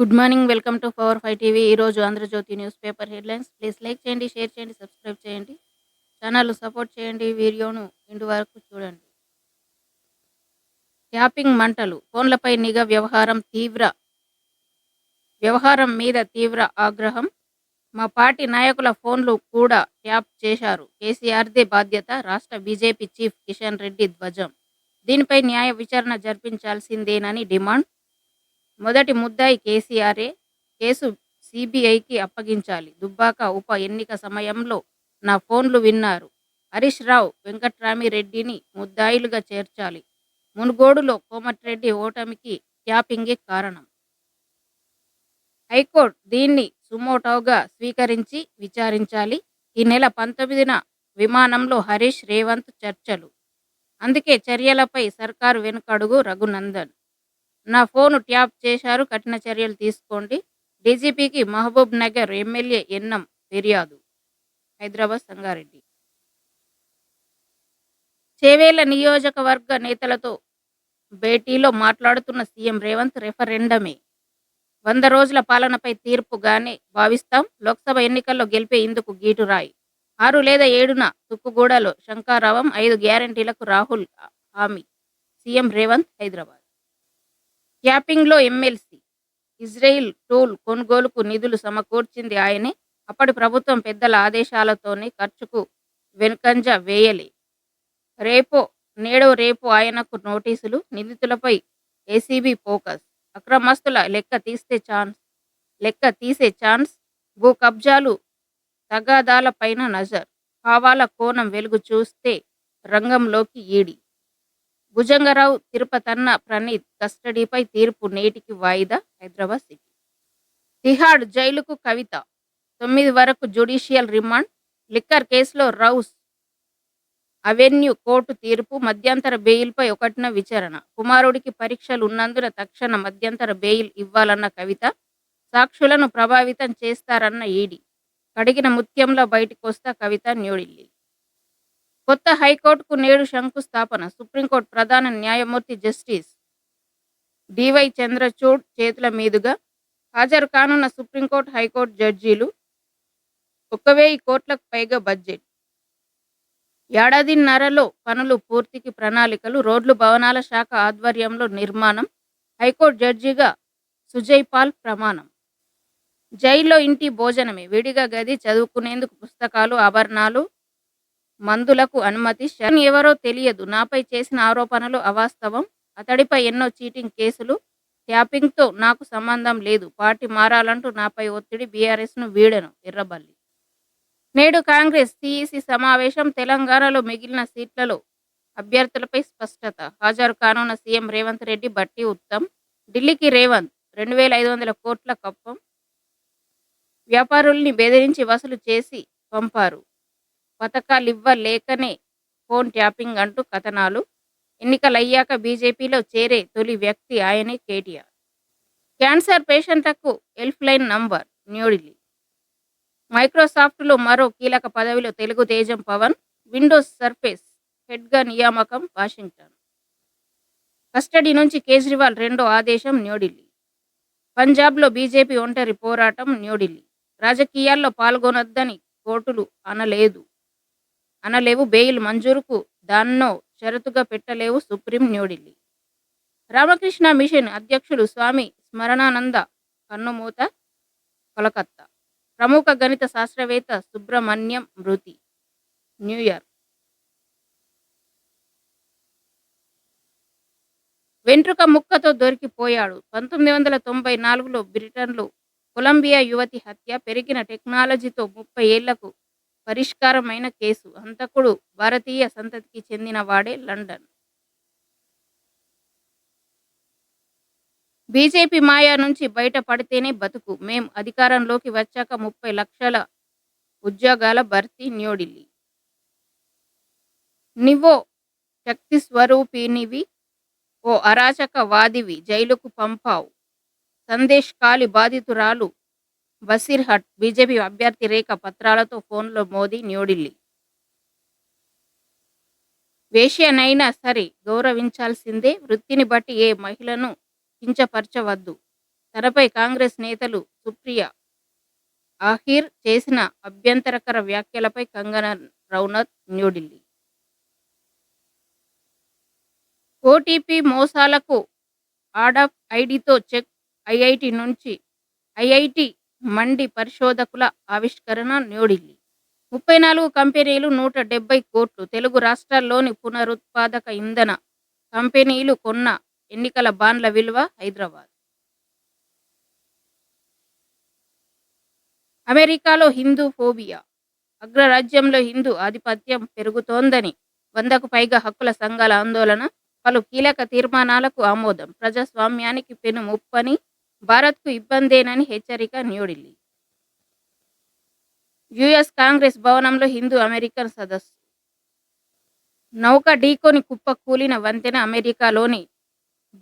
Good morning welcome to power five TV. ఈరోజు Andhrajyothy newspaper headlines. Please like చేయండి share చేయండి subscribe చేయండి. Channel support చేయండి వీడియోను ఇంటి వరకు చూడండి. ట్యాపింగ్ మంటలు. ఫోన్లపై నిఘా వ్యవహారం తీవ్ర. వ్యవహారం మీద తీవ్ర ఆగ్రహం. మా పార్టీ నాయకుల ఫోన్లు కూడా ట్యాప్ చేశారు. కేసీఆర్దే బాధ్యత రాష్ట్ర బీజేపీ చీఫ్ కిషన్ రెడ్డి ధ్వజం. దీనిపై న్యాయ విచారణ జరిపించాల్సిందేనని డిమాండ్. మొదటి ముద్దాయి కేసీఆరే కేసు సిబిఐకి అప్పగించాలి. దుబ్బాక ఉప ఎన్నిక సమయంలో నా ఫోన్లు విన్నారు. హరీష్ రావు వెంకట్రామిరెడ్డిని ముద్దాయిలుగా చేర్చాలి. మునుగోడులో కోమటిరెడ్డి ఓటమికి ట్యాపింగే కారణం. హైకోర్టు దీన్ని సుమోటోగా స్వీకరించి విచారించాలి. ఈ నెల పంతొమ్మిదిన విమానంలో హరీష్ రేవంత్ చర్చలు. అందుకే చర్యలపై సర్కారు వెనుకడుగు రఘునందన్. నా ఫోను ట్యాప్ చేశారు కఠిన చర్యలు తీసుకోండి. డీజీపీకి మహబూబ్ నగర్ ఎమ్మెల్యే ఎన్నం ఫిర్యాదు. హైదరాబాద్ సంగారెడ్డి. చేవేళ్ళ నియోజకవర్గ నేతలతో భేటీలో మాట్లాడుతున్న సీఎం రేవంత్ రెఫరెండమే. వంద రోజుల పాలనపై తీర్పుగానే భావిస్తాం. లోక్సభ ఎన్నికల్లో గెలిపే ఇందుకు గీటురాయి ఆరు లేదా ఏడున తుక్కుగూడలో శంకారావం ఐదు గ్యారంటీలకు రాహుల్ హామీ. సీఎం రేవంత్ హైదరాబాద్. క్యాపింగ్లో ఎమ్మెల్సీ ఇజ్రాయిల్ టోల్ కొనుగోలుకు నిధులు సమకూర్చింది ఆయనే. అప్పటి ప్రభుత్వం పెద్దల ఆదేశాలతోనే ఖర్చుకు వెనుకంజ వేయలే. రేపో నేడో రేపు ఆయనకు నోటీసులు నిందితులపై ఏసీబీ ఫోకస్. అక్రమస్తుల లెక్క తీస్తే ఛాన్స్ లెక్క తీసే ఛాన్స్ భూ కబ్జాలు తగాదాలపైన నజర్. భావాల కోణం వెలుగు చూస్తే రంగంలోకి ఈడి. భుజంగరావు తిరుపతన్న ప్రణీత్ కస్టడీపై తీర్పు నేటికి వాయిదా హైదరాబాద్ సిటీ. తిహాడ్ జైలుకు కవిత. తొమ్మిది వరకు జ్యుడిషియల్ రిమాండ్. లిక్కర్ కేసులో రౌస్. అవెన్యూ కోర్టు తీర్పు. మధ్యంతర బెయిల్పై ఒకటిన విచారణ. కుమారుడికి పరీక్షలు ఉన్నందున తక్షణ మధ్యంతర బెయిల్ ఇవ్వాలన్న కవిత. సాక్షులను ప్రభావితం చేస్తారన్న ఈడీ. కడిగిన ముత్యంలో బయటకొస్తా కవిత న్యూఢిల్లీ. కొత్త హైకోర్టుకు నేడు శంకుస్థాపన. సుప్రీంకోర్టు ప్రధాన న్యాయమూర్తి జస్టిస్ డివై చంద్రచూడ్ చేతుల మీదుగా హాజరు కానున్న సుప్రీంకోర్టు హైకోర్టు జడ్జీలు ఒక్క వెయ్యి కోట్లకు పైగా బడ్జెట్. ఏడాదిన్నరలో పనులు పూర్తికి ప్రణాళికలు రోడ్లు భవనాల శాఖ ఆధ్వర్యంలో నిర్మాణం హైకోర్టు జడ్జిగా సుజయ్ పాల్ ప్రమాణం. జైల్లో ఇంటి భోజనమే. విడిగా గది చదువుకునేందుకు పుస్తకాలు ఆభరణాలు మందులకు అనుమతి శరణ్ ఎవరో తెలియదు. నాపై చేసిన ఆరోపణలు అవాస్తవం. అతడిపై ఎన్నో చీటింగ్ కేసులు. ట్యాపింగ్తో నాకు సంబంధం లేదు. పార్టీ మారాలంటూ నాపై ఒత్తిడి బీఆర్ఎస్ను వీడను. ఎర్రబల్లి. నేడు కాంగ్రెస్ సిఈసి సమావేశం తెలంగాణలో మిగిలిన సీట్లలో అభ్యర్థులపై స్పష్టత. హాజరు కానున్న సీఎం రేవంత్ రెడ్డి బట్టి ఉత్తమ్. ఢిల్లీకి రేవంత్ రెండు వేల ఐదు వందల కోట్ల కప్పం. వ్యాపారుల్ని బెదిరించి వసూలు చేసి పంపారు. పథకాలివ్వలేకనే ఫోన్ ట్యాపింగ్ అంటూ కథనాలు. ఎన్నికలయ్యాక బీజేపీలో చేరే తొలి వ్యక్తి ఆయనే కేటీఆర్. క్యాన్సర్ పేషెంట్లకు హెల్ప్ లైన్ నంబర్ న్యూఢిల్లీ. మైక్రోసాఫ్ట్లో మరో కీలక పదవిలో తెలుగు తేజం పవన్ విండోస్ సర్ఫేస్ హెడ్గా నియామకం వాషింగ్టన్. కస్టడీ నుంచి కేజ్రీవాల్ రెండో ఆదేశం న్యూఢిల్లీ. పంజాబ్లో బీజేపీ ఒంటరి పోరాటం న్యూఢిల్లీ. రాజకీయాల్లో పాల్గొనొద్దని కోర్టులు అనలేదు. అనలేవు బెయిల్ మంజూరుకు దాన్నో షరతుగా పెట్టలేవు సుప్రీం న్యూఢిల్లీ రామకృష్ణ మిషన్ అధ్యక్షుడు స్వామి స్మరణానంద కన్నుమూత కొలకత్తా. ప్రముఖ గణిత శాస్త్రవేత్త సుబ్రహ్మణ్యం మృతి న్యూయార్క్ వెంట్రుక ముక్కతో దొరికిపోయాడు. పంతొమ్మిది వందల తొంభై నాలుగులో బ్రిటన్లో కొలంబియా యువతి హత్య పెరిగిన టెక్నాలజీతో ముప్పై ఏళ్ళకు పరిష్కారమైన కేసు. హంతకుడు భారతీయ సంతతికి చెందిన వాడే లండన్. బీజేపీ మాయా నుంచి బయటపడితేనే బతుకు. మేం అధికారంలోకి వచ్చాక ముప్పై లక్షల ఉద్యోగాల భర్తీ న్యూఢిల్లీ. నివో శక్తి స్వరూపినివి ఓ అరాచక వాదివి జైలుకు పంపావు. సందేశ్ కాలి బాధితురాలు బసీర్హట్ బీజేపీ అభ్యర్థి రేఖ పత్రాలతో ఫోన్లో మోదీ న్యూఢిల్లీ. వేష్యనైనా సరే గౌరవించాల్సిందే వృత్తిని బట్టి ఏ మహిళను కించపరచవద్దు. తనపై కాంగ్రెస్ నేతలు సుప్రియ ఆహిర్ చేసిన అభ్యంతరకర వ్యాఖ్యలపై కంగనా రౌనత్ న్యూఢిల్లీ. ఓటీపీ మోసాలకు ఆడాఫ్ ఐడితో చెక్ ఐఐటి నుంచి ఐఐటి మండి పరిశోధకుల ఆవిష్కరణ న్యూఢిల్లీ. ముప్పై నాలుగు కంపెనీలు నూట డెబ్బై కోట్లు తెలుగు రాష్ట్రాల్లోని పునరుత్పాదక ఇంధన కంపెనీలు కొన్న ఎన్నికల బాండ్ల విలువ హైదరాబాద్. అమెరికాలో హిందూ ఫోబియా. అగ్రరాజ్యంలో హిందూ ఆధిపత్యం పెరుగుతోందని వందకు పైగా హక్కుల సంఘాల ఆందోళన పలు కీలక తీర్మానాలకు ఆమోదం ప్రజాస్వామ్యానికి పెను ముప్పని భారత్కు ఇబ్బందేనని హెచ్చరిక న్యూఢిల్లీ. యుఎస్ కాంగ్రెస్ భవనంలో హిందూ అమెరికన్ సదస్సు. నౌక ఢీకొని కుప్పకూలిన వంతెన అమెరికాలోని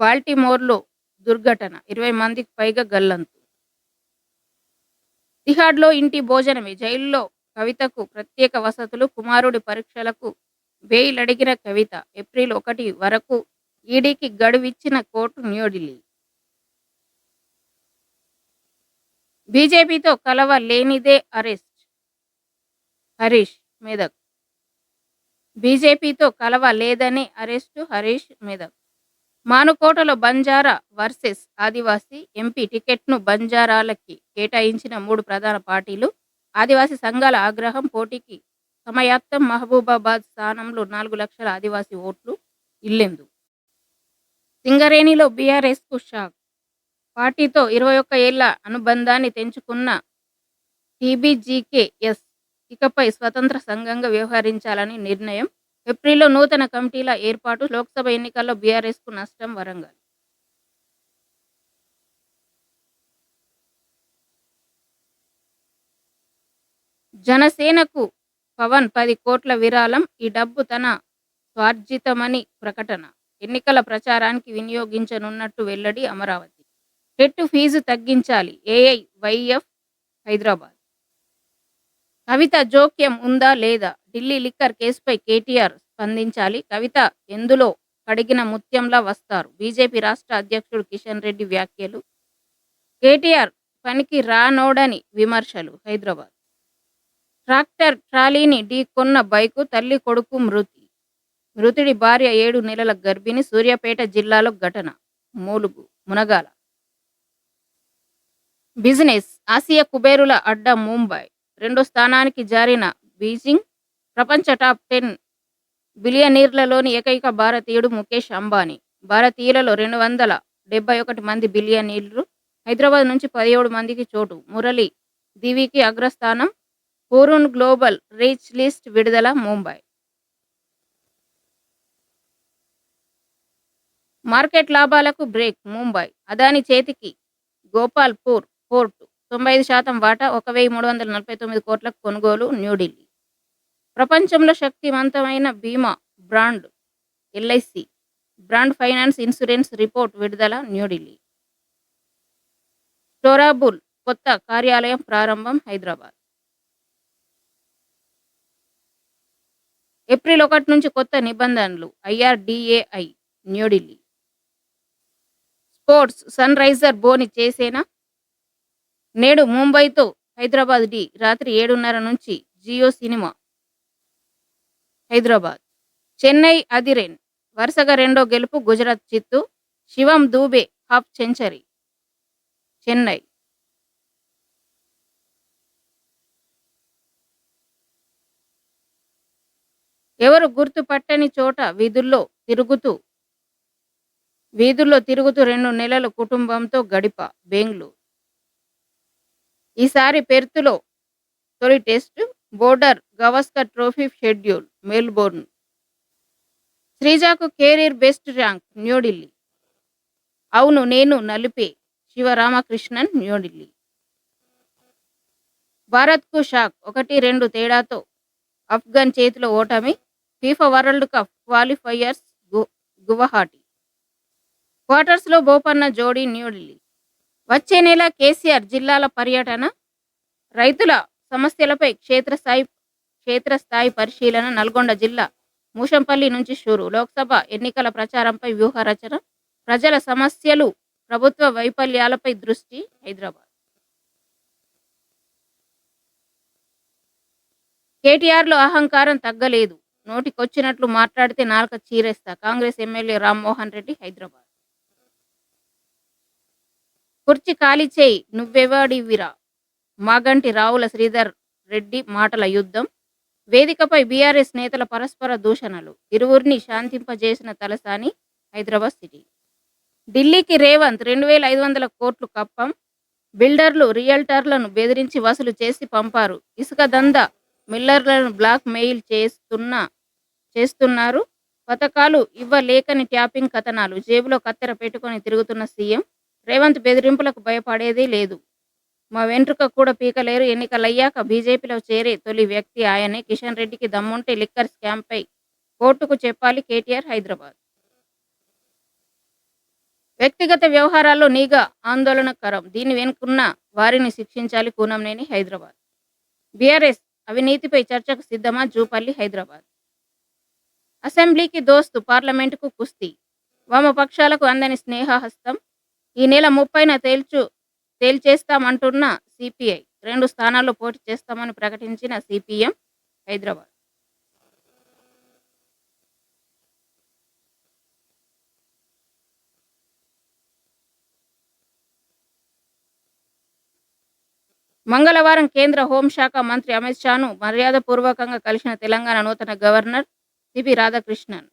బాల్టిమోర్లో దుర్ఘటన ఇరవై మందికి పైగా గల్లంతు. తిహాడ్లో ఇంటి భోజనమే జైల్లో కవితకు ప్రత్యేక వసతులు కుమారుడి పరీక్షలకు బెయిల్ అడిగిన కవిత ఏప్రిల్ ఒకటి వరకు ఈడీకి గడువిచ్చిన కోర్టు న్యూఢిల్లీ. బీజేపీతో కలవ లేనిదే అరెస్ట్. హరీష్ మెదక్. బీజేపీతో కలవ లేదని అరెస్టు హరీష్ మెదక్. మానుకోటలో బంజారా వర్సెస్ ఆదివాసీ ఎంపీ టికెట్ను బంజారాలకి కేటాయించిన మూడు ప్రధాన పార్టీలు ఆదివాసీ సంఘాల ఆగ్రహం పోటీకి సమయాత్తం మహబూబాబాద్ స్థానంలో నాలుగు లక్షల ఆదివాసీ ఓట్లు ఇల్లెందు. సింగరేణిలో బీఆర్ఎస్కు షాక్. పార్టీతో ఇరవై ఒక్క ఏళ్ళ అనుబంధాన్ని తెంచుకున్న టీబీజీకేఎస్ ఇకపై స్వతంత్ర సంఘంగా వ్యవహరించాలని నిర్ణయం. ఏప్రిల్లో నూతన కమిటీల ఏర్పాటు లోక్సభ ఎన్నికల్లో బీఆర్ఎస్కు నష్టం వరంగల్. జనసేనకు పవన్ పది కోట్ల విరాళం ఈ డబ్బు తన స్వార్జితమని ప్రకటన. ఎన్నికల ప్రచారానికి వినియోగించనున్నట్టు వెల్లడి అమరావతి. టెట్ ఫీజు తగ్గించాలి. AI YF Hyderabad. కవిత జోక్యం ఉందా లేదా? ఢిల్లీ లిక్కర్ కేసుపై కేటీఆర్ స్పందించాలి. కవిత ఎందులో కడిగిన ముత్యంలా వస్తారు? బీజేపీ రాష్ట్ర అధ్యక్షుడు కిషన్ రెడ్డి వ్యాఖ్యలు. కేటీఆర్ పనికి రానోడని విమర్శలు హైదరాబాద్. ట్రాక్టర్ ట్రాలీని ఢీకొన్న బైకు తల్లి కొడుకు మృతి. మృతుడి భార్య ఏడు నెలల గర్భిణి సూర్యాపేట జిల్లాలో ఘటన. మూలుగు మునగాల. బిజినెస్ ఆసియా కుబేరుల అడ్డా ముంబై. రెండో స్థానానికి జారిన బీజింగ్ ప్రపంచ టాప్ టెన్ బిలియనీర్లలోని ఏకైక భారతీయుడు ముఖేష్ అంబానీ. భారతీయులలో రెండు వందల డెబ్బై ఒకటి మంది బిలియనీర్లు హైదరాబాద్ నుంచి పదిహేడు మందికి చోటు. మురళి దివికి అగ్రస్థానం పూరున్ గ్లోబల్ రీచ్ లిస్ట్ విడుదల ముంబై. మార్కెట్ లాభాలకు బ్రేక్ ముంబై. అదాని చేతికి గోపాల్పూర్ కోర్టు. తొంభై ఐదు శాతం వాటా ఒక వెయ్యి మూడు వందల నలభై తొమ్మిది కోట్లకు కొనుగోలు న్యూఢిల్లీ. ప్రపంచంలో శక్తివంతమైన బీమా brand LIC brand finance insurance report విడుదల న్యూఢిల్లీ. స్టోరాబుల్ కొత్త కార్యాలయం ప్రారంభం హైదరాబాద్. ఏప్రిల్ ఒకటి నుంచి కొత్త నిబంధనలు IRDAI New Delhi. Sports sun riser బోని చేసేనా? నేడు ముంబైతో హైదరాబాద్ డి రాత్రి ఏడున్నర నుంచి జియో సినిమా హైదరాబాద్. చెన్నై అదిరెన్ వరుసగా రెండో గెలుపు గుజరాత్ చిత్తు శివం దూబే హాఫ్ సెంచరీ. చెన్నై. ఎవరు గుర్తుపట్టని చోట వీధుల్లో తిరుగుతూ వీధుల్లో తిరుగుతూ రెండు నెలలు కుటుంబంతో గడిప బెంగళూరు. ఈసారి పెర్త్లో తొలి test border Gavaskar trophy schedule Melbourne. శ్రీజాకు career best rank New Delhi. అవును నేను నలిపే శివరామకృష్ణన్ న్యూఢిల్లీ. భారత్కు షాక్ ఒకటి రెండు తేడాతో అఫ్ఘన్ చేతిలో ఓటమి ఫీఫా వరల్డ్ కప్ క్వాలిఫైయర్స్ గు- గువహాటి. క్వార్టర్స్లో బోపన్న జోడీ న్యూఢిల్లీ. వచ్చే నెల కేసీఆర్ జిల్లాల పర్యటన రైతుల సమస్యలపై క్షేత్రస్థాయి క్షేత్రస్థాయి పరిశీలన నల్గొండ జిల్లా మూషంపల్లి నుంచి షూరు. లోక్సభ ఎన్నికల ప్రచారంపై వ్యూహ రచన ప్రజల సమస్యలు ప్రభుత్వ వైఫల్యాలపై దృష్టి హైదరాబాద్. కేటీఆర్లో అహంకారం తగ్గలేదు. నోటికొచ్చినట్లు మాట్లాడితే నాలుక చీరేస్తా. కాంగ్రెస్ ఎమ్మెల్యే రామ్మోహన్ రెడ్డి హైదరాబాద్. కుర్చీ ఖాళీ చేయి నువ్వెవాడివిరా? మాగంటి రావుల శ్రీధర్ రెడ్డి మాటల యుద్ధం. వేదికపై బీఆర్ఎస్ నేతల పరస్పర దూషణలు. ఇరువురిని శాంతింపజేసిన తలసాని హైదరాబాద్ సిటీ. ఢిల్లీకి రేవంత్ రెండు వేల ఐదు వందల కోట్లు కప్పం. బిల్డర్లు రియల్టర్లను బెదిరించి వసూలు చేసి పంపారు. ఇసుక దంద మిల్లర్లను బ్లాక్ మెయిల్ చేస్తున్న చేస్తున్నారు. పథకాలు ఇవ్వలేకని ట్యాపింగ్ కథనాలు. జేబులో కత్తెర పెట్టుకొని తిరుగుతున్న సీఎం రేవంత్ బెదిరింపులకు భయపడేది లేదు. మా వెంట్రుక కూడా పీకలేరు. ఎన్నికలయ్యాక బీజేపీలో చేరే తొలి వ్యక్తి ఆయనే. కిషన్ రెడ్డికి దమ్ముంటే లిక్కర్ స్కామ్పై కోర్టుకు చెప్పాలి కేటీఆర్ హైదరాబాద్. వ్యక్తిగత వ్యవహారాల్లో నీగా ఆందోళనకరం. దీని వెనుకున్న వారిని శిక్షించాలి కూనంనేని హైదరాబాద్. బీఆర్ఎస్ అవినీతిపై చర్చకు సిద్ధమా? జూపల్లి హైదరాబాద్. అసెంబ్లీకి దోస్తు పార్లమెంటుకు కుస్తీ. వామపక్షాలకు అందని స్నేహహస్తం. ఈ నెల ముప్పైన తేల్చు తేల్చేస్తామంటున్న సిపిఐ. రెండు స్థానాల్లో పోటీ చేస్తామని ప్రకటించిన సిపిఎం హైదరాబాద్. మంగళవారం కేంద్ర హోంశాఖ మంత్రి అమిత్ షాను మర్యాదపూర్వకంగా కలిసిన తెలంగాణ నూతన గవర్నర్ సిపి రాధాకృష్ణన్.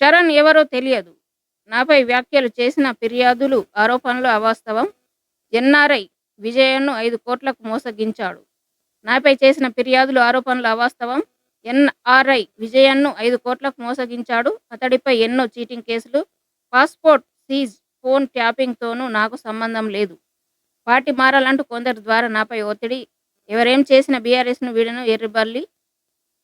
శరణ్ ఎవరో తెలియదు. నాపై వ్యాఖ్యలు చేసిన ఫిర్యాదులు ఆరోపణలు అవాస్తవం. ఎన్ఆర్ఐ విజయన్ను ఐదు కోట్లకు మోసగించాడు. నాపై చేసిన ఫిర్యాదులు ఆరోపణలు అవాస్తవం. ఎన్ఆర్ఐ విజయన్ను ఐదు కోట్లకు మోసగించాడు. అతడిపై ఎన్నో చీటింగ్ కేసులు. పాస్పోర్ట్ సీజ్ ఫోన్ ట్యాపింగ్తోనూ నాకు సంబంధం లేదు. పార్టీ మారాలంటూ కొందరి ద్వారా నాపై ఒత్తిడి. ఎవరేం చేసిన బీఆర్ఎస్ను వీడను ఎర్రిబల్లి.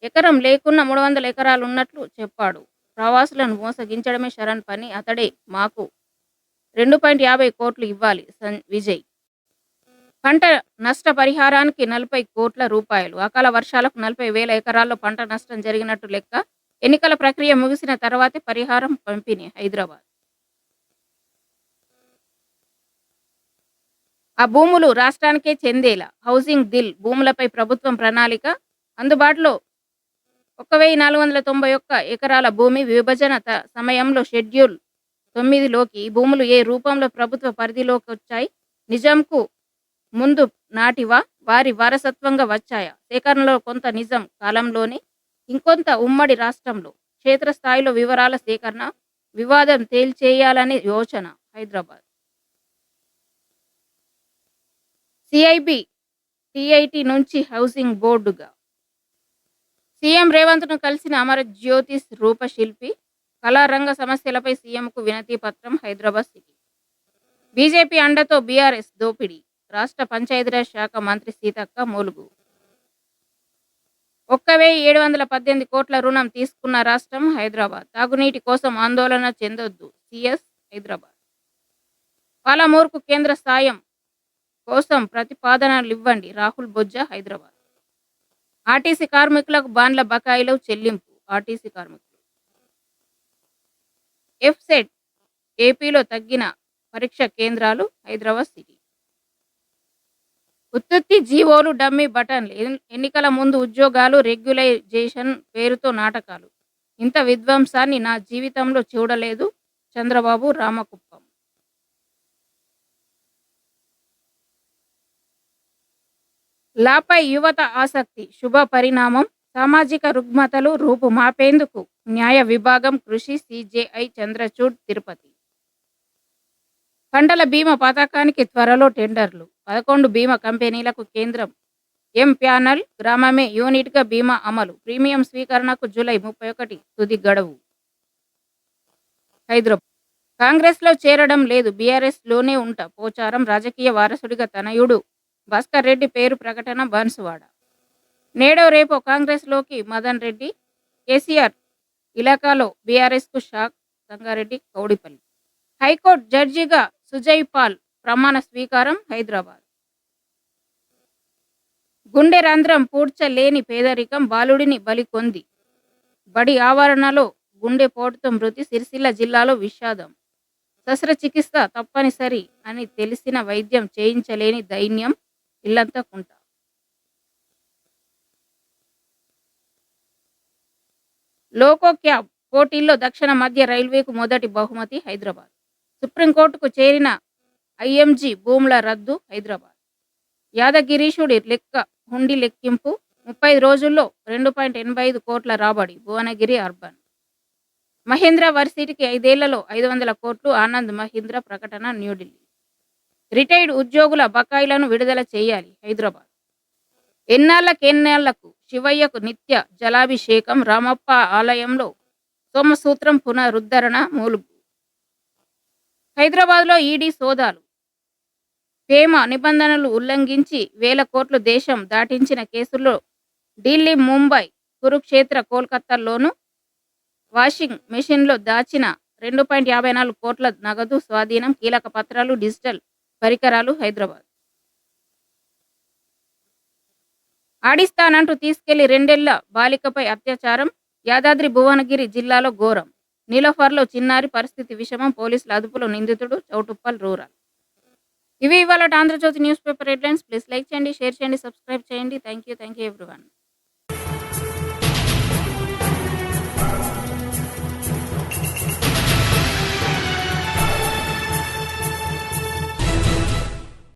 ఎకరం లేకున్నా మూడు వందల ఎకరాలు ఉన్నట్లు చెప్పాడు. ప్రవాసులను మోసగించడమే శరణ్ పని. అతడే మాకు రెండు పాయింట్ యాభై కోట్లు ఇవ్వాలి సన్- విజయ్. పంట నష్ట పరిహారానికి నలభై కోట్ల రూపాయలు. అకాల వర్షాలకు నలభై వేల ఎకరాల్లో పంట నష్టం జరిగినట్టు లెక్క ఎన్నికల ప్రక్రియ ముగిసిన తర్వాతే పరిహారం పంపిణీ హైదరాబాద్. ఆ భూములు రాష్ట్రానికే చెందేలా. హౌసింగ్ దిల్ భూములపై ప్రభుత్వం ప్రణాళిక అందుబాటులో ఒక వెయ్యి నాలుగు వందల తొంభై ఒక్క ఎకరాల భూమి విభజన త- సమయంలో షెడ్యూల్ తొమ్మిదిలోకి ఈ భూములు ఏ రూపంలో ప్రభుత్వ పరిధిలోకి వచ్చాయి నిజంకు ముందు నాటివా? వారి వారసత్వంగా వచ్చాయా? సేకరణలో కొంత నిజం కాలంలోనే ఇంకొంత ఉమ్మడి రాష్ట్రంలో. క్షేత్రస్థాయిలో వివరాల సేకరణ వివాదం తేల్చేయాలని యోచన హైదరాబాద్. సిఐబి టిఐటి నుంచి హౌసింగ్ బోర్డుగా సీఎం రేవంత్ను కలిసిన అమర జ్యోతిష్ రూపశిల్పి కళారంగ సమస్యలపై సీఎంకు వినతి పత్రం హైదరాబాద్ సిటీ. బీజేపీ అండతో బీఆర్ఎస్ దోపిడీ రాష్ట్ర పంచాయతీరాజ్ శాఖ మంత్రి సీతక్క మూలుగు. ఒక్క వెయ్యి ఏడు వందల పద్దెనిమిది కోట్ల రుణం తీసుకున్న రాష్ట్రం హైదరాబాద్. తాగునీటి కోసం ఆందోళన చెందొద్దు సిఎస్ హైదరాబాద్. పాలమూరుకు కేంద్ర సాయం కోసం ప్రతిపాదనలు ఇవ్వండి రాహుల్ బొజ్జా హైదరాబాద్. ఆర్టీసీ కార్మికులకు బాండ్ల బకాయిలు చెల్లింపు ఆర్టీసీ కార్మికులు. ఎఫ్సెట్ ఏపీలో తగ్గిన పరీక్ష కేంద్రాలు హైదరాబాద్ సిటీ. ఉత్పత్తి జీవోలు డమ్మీ బటన్లు ఎన్నికల ముందు ఉద్యోగాలు రెగ్యులైజేషన్ పేరుతో నాటకాలు. ఇంత విధ్వంసాన్ని నా జీవితంలో చూడలేదు చంద్రబాబు రామకుప్ప. లాపై యువత ఆసక్తి శుభ పరిణామం సామాజిక రుగ్మతలు రూపు మాపేందుకు న్యాయ విభాగం కృషి సిజేఐ చంద్రచూడ్ తిరుపతి. పంటల బీమా పథకానికి త్వరలో టెండర్లు. పదకొండు బీమా కంపెనీలకు కేంద్రం. ఎం ప్యానల్ గ్రామమే యూనిట్గా బీమా అమలు. ప్రీమియం స్వీకరణకు జూలై ముప్పై ఒకటి తుది గడువు. హైదరాబాద్. కాంగ్రెస్లో చేరడం లేదు. బీఆర్ఎస్లోనే ఉంటా. పోచారం రాజకీయ వారసుడిగా తనయుడు భాస్కర్ రెడ్డి పేరు ప్రకటన బన్సువాడ. నేడో రేపు కాంగ్రెస్లోకి మదన్ రెడ్డి కేసీఆర్ ఇలాకాలో బీఆర్ఎస్కు షాక్ సంగారెడ్డి కౌడిపల్లి. హైకోర్టు జడ్జిగా సుజయ్ పాల్ ప్రమాణ స్వీకారం హైదరాబాద్. గుండె రంధ్రం పూడ్చలేని పేదరికం బాలుడిని బలి కొంది. బడి ఆవరణలో గుండె పోటుతో మృతి సిరిసిల్ల జిల్లాలో విషాదం. శస్త్రచికిత్స తప్పనిసరి అని తెలిసిన వైద్యం చేయించలేని దైన్యం ఇల్లంతా కుంట. లోకో క్యాబ్ పోటీల్లో దక్షిణ మధ్య రైల్వేకు మొదటి బహుమతి హైదరాబాద్. సుప్రీంకోర్టుకు చేరిన ఐఎంజీ భూముల రద్దు హైదరాబాద్. యాదగిరీషుడి లెక్క హుండి లెక్కింపు ముప్పై రోజుల్లో రెండు పాయింట్ ఎనభై ఐదు కోట్ల రాబడి భువనగిరి అర్బన్. మహీంద్ర వర్సిటీకి ఐదేళ్ళలో ఐదు వందల కోట్లు ఆనంద్ మహీంద్ర ప్రకటన న్యూఢిల్లీ. రిటైర్డ్ ఉద్యోగుల బకాయిలను విడుదల చేయాలి హైదరాబాద్. ఎన్నాళ్ళకెన్నాళ్ళకు శివయ్యకు నిత్య జలాభిషేకం రామప్ప ఆలయంలో సోమసూత్రం పునరుద్ధరణ మూలుగు. హైదరాబాద్లో ఈడీ సోదాలు. ఫేమ నిబంధనలు ఉల్లంఘించి వేల కోట్లు దేశం దాటించిన కేసుల్లో ఢిల్లీ ముంబై కురుక్షేత్ర కోల్కతాల్లోనూ వాషింగ్ మెషిన్లో దాచిన రెండు పాయింట్ యాభై నాలుగు కోట్ల నగదు స్వాధీనం కీలక పత్రాలు డిజిటల్ పరికరాలు హైదరాబాద్. ఆడిస్తానంటూ తీసుకెళ్ళి రెండేళ్ళ బాలికపై అత్యాచారం యాదాద్రి భువనగిరి జిల్లాలో ఘోరం. నీలోఫర్లో చిన్నారి పరిస్థితి విషమం పోలీసుల అదుపులో నిందితుడు చౌటుప్పల్ రూరల్. ఇవి ఇవాళ Andhrajyothy newspaper headlines. Please like చేయండి షేర్ చేయండి సబ్స్క్రైబ్ చేయండి. Thank you thank you everyone.